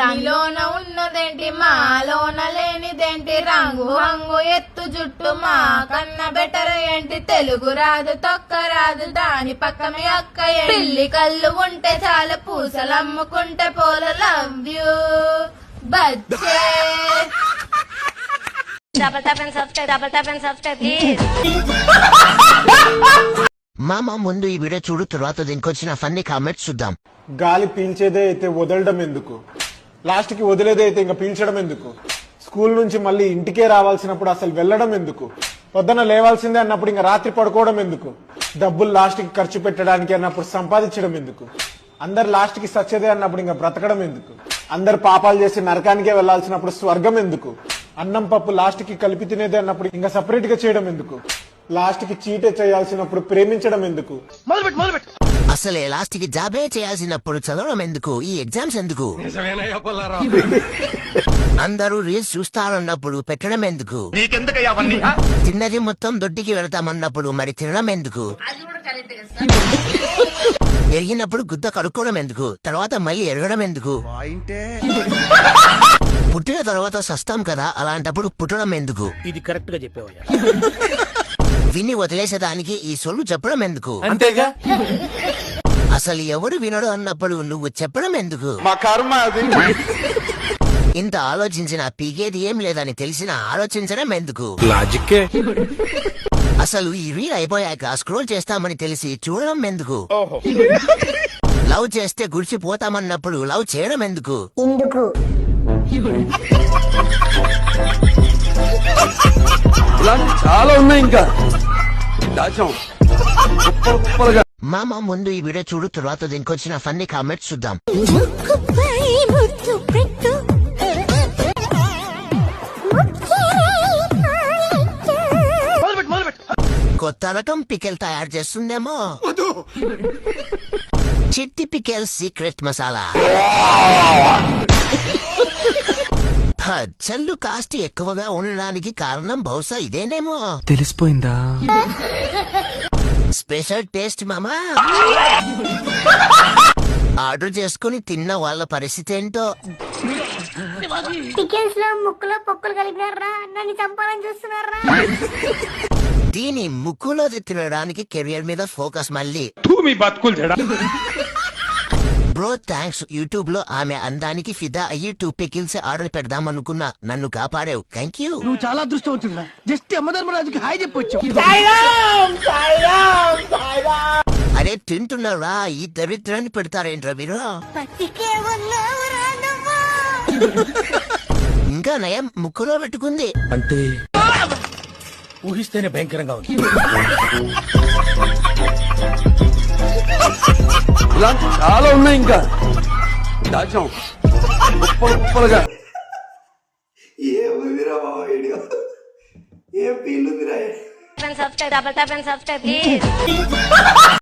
దానిలోన ఉన్నదేంటి? మాలోన లేనిదేంటి? రంగు హంగు ఎత్తు జుట్టు మా కన్న బెటర్ ఏంటి? తెలుగు రాదు తొక్క రాదు దాని పక్క మీ అక్క? పిల్లి కళ్ళు ఉంటే చాలు పూసలు అమ్ముకుంటే పోల లవ్ యూ. బచ్చే. Double tap and subscribe, double tap and subscribe, please. మామ ముందు ఈ వీడియో చూడు తర్వాత దీనికి వచ్చిన ఫన్నీ కామెంట్స్ చూద్దాం. గాలి పీల్చేదే అయితే వదలడం ఎందుకు? లాస్ట్కి వదిలేదే అయితే ఇంకా పీల్చడం ఎందుకు? స్కూల్ నుంచి మళ్ళీ ఇంటికే రావాల్సినప్పుడు అసలు వెళ్ళడం ఎందుకు? పొద్దున లేవాల్సిందే అన్నప్పుడు ఇంకా రాత్రి పడుకోవడం ఎందుకు? డబ్బులు లాస్ట్కి ఖర్చు పెట్టడానికి అన్నప్పుడు సంపాదించడం ఎందుకు? అందరు లాస్ట్కి సచ్చేదే అన్నప్పుడు ఇంకా బ్రతకడం ఎందుకు? అందరు పాపాలు చేసి నరకానికే వెళ్ళాల్సినప్పుడు స్వర్గం ఎందుకు? అన్నం పప్పు లాస్ట్కి కలిపి తినేదే అన్నప్పుడు ఇంకా సపరేట్గా చేయడం ఎందుకు? లాస్ట్కి చీటే చేయాల్సినప్పుడు ప్రేమించడం ఎందుకు? అసలే లాస్ట్కి జాబే చేయాల్సినప్పుడు చదవడం ఎందుకు? ఈ ఎగ్జామ్స్ ఎందుకు? అందరూ రీల్స్ చూస్తారన్నప్పుడు పెట్టడం ఎందుకు? తిన్నది మొత్తం దొడ్డికి వెళతామన్నప్పుడు మరి తినడం ఎందుకు? ఎరిగినప్పుడు గుద్ద కడుక్కోవడం ఎందుకు? తర్వాత మళ్ళీ ఎరగడం ఎందుకు? పుట్టిన తర్వాత సస్తాం కదా అలాంటప్పుడు పుట్టడం ఎందుకు? ఇది కరెక్ట్గా చెప్పేవయ్యా. విని వదిలేసేదానికి ఈ సొల్లు చెప్పడం ఎందుకు? అంతేగా? అసలు ఎవరు వినడు అన్నప్పుడు నువ్వు చెప్పడం ఎందుకు? మా కర్మ అది. ఇంత ఆలోచించిన పీకేది ఏం లేదని తెలిసిన ఆలోచించడం ఎందుకు? లాజిక్కే. అసలు ఈ రీల్ అయిపోయాక స్క్రోల్ చేస్తామని తెలిసి చూడడం ఎందుకు? లవ్ చేస్తే గుడిచిపోతామన్నప్పుడు లవ్ చేయడం ఎందుకు? ఇలాంటి చాలా ఉన్నాయి ఇంకా. దాచాం. కుప్పలు కుప్పలుగా. మామ ముందు ఈ వీడియో చూడు తర్వాత దీనికి వచ్చిన ఫన్నీ కామెంట్స్ చూద్దాం. కొత్త రకం పికెల్ తయారు చేస్తుందేమో. Chitti pickle secret masala. పచ్చళ్ళు కాస్ట్ ఎక్కువగా ఉండడానికి కారణం బహుశా ఇదేనేమో. తెలిసిపోయిందా? స్పెషల్ టేస్ట్ మామా? ఆర్డర్ చేసుకుని తిన్న వాళ్ళ పరిస్థితి ఏంటో? లో ముక్కులో పొక్కులు కలిపినారా? నన్ను చంపాలని చూస్తున్నారా? దీని ముక్కులో తినడానికి కెరియర్ మీద ఫోకస్ మళ్ళీ. బతుకులు బ్రో థ్యాంక్స్ యూట్యూబ్లో ఆమె అందానికి ఫిదా అయ్యి టూ పికిల్స్ ఆర్డర్ పెడదాం అనుకున్నా. నన్ను కాపాడావు. Thank you. నువ్వు చాలా అదృష్టవంతున్నా జస్ట్ యమధర్మరాజుకి హాయ్ చెప్పొచ్చు అరే తింటున్నారా? ఈ దరిద్రాన్ని పెడతారేంట్రా మీరు? ఇంకా నయం ముక్కులో పెట్టుకుంది. అంటే ఊహిస్తేనే భయంకరంగా ఉంది. ఇలాంటి చాలా ఉన్నాయి ఇంకా. దాచం గొప్పగా ఏం పీలుందిరా subscribe double tap and subscribe